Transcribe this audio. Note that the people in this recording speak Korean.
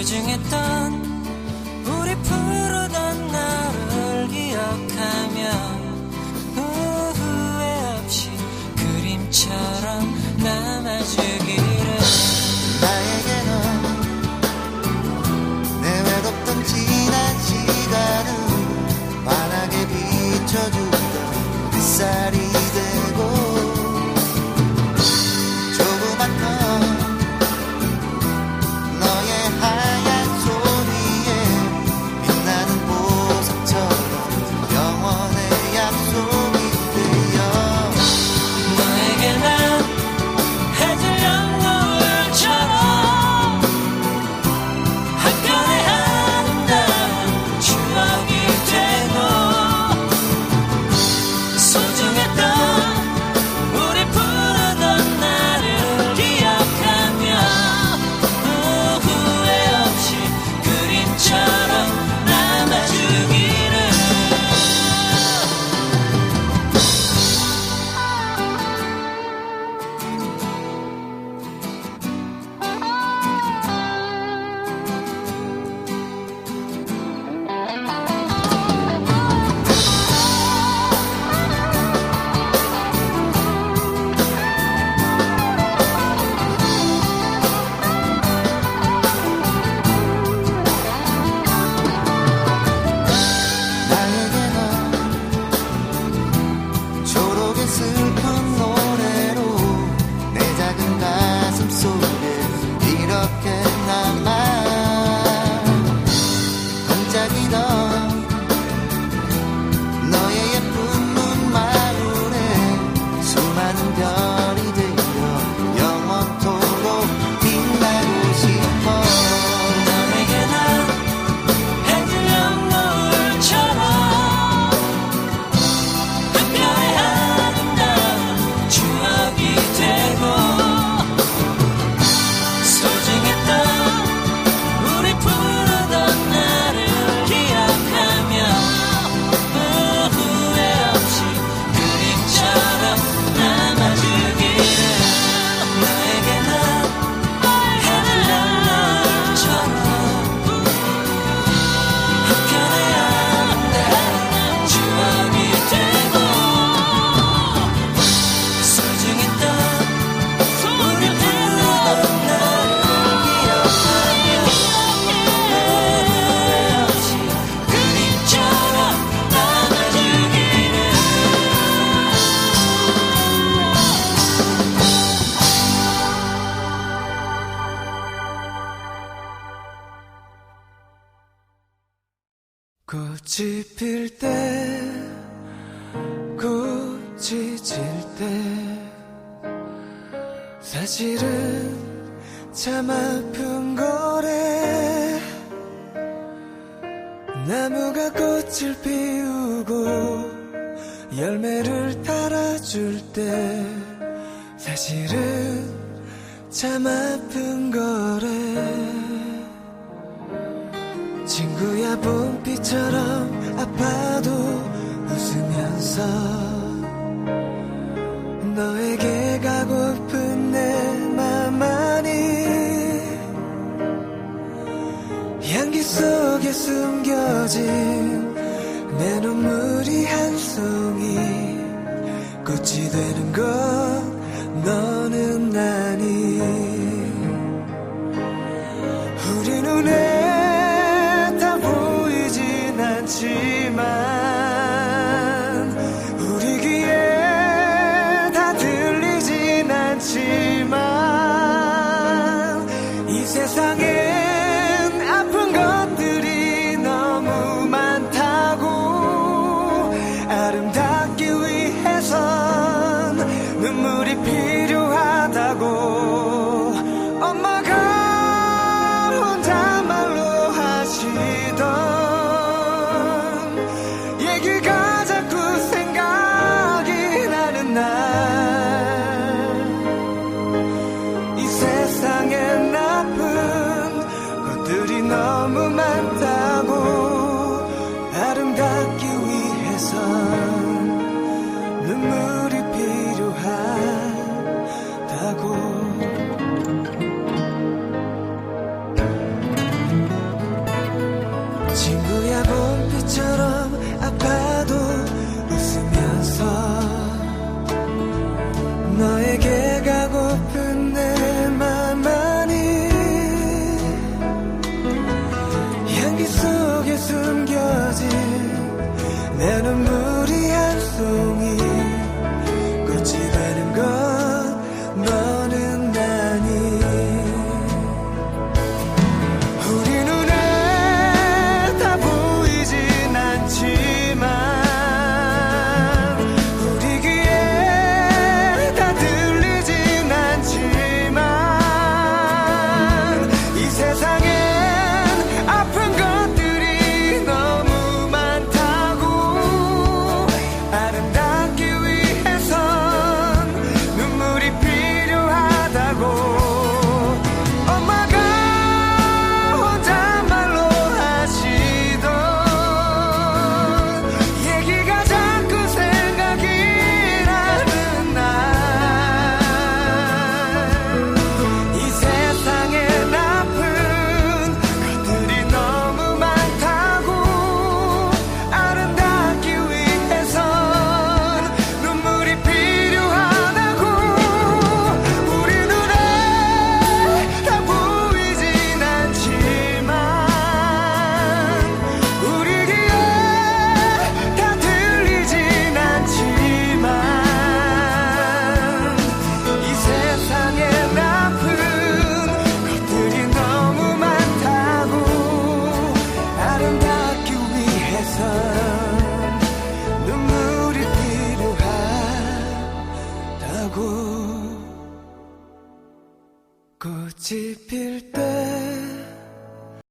소중했던 꽃이 필 때, 꽃이 질 때, 사실은 참 아픈 거래. 나무가 꽃을 피우고 열매를 달아줄 때, 사실은 참 아픈 거래. 친구야 봄비처럼 아파도 웃으면서 너에게 가고픈 내 맘만이 향기 속에 숨겨진 내 눈물이 한 송이 꽃이 되는 것 너는 나 지만 물이, 필요하다고. 친구야 봄비처럼 아파도 웃면서, 너에게 가고픈 내 맘만이 향기 속에 숨겨진 내 눈물이 한소 꽃이 필때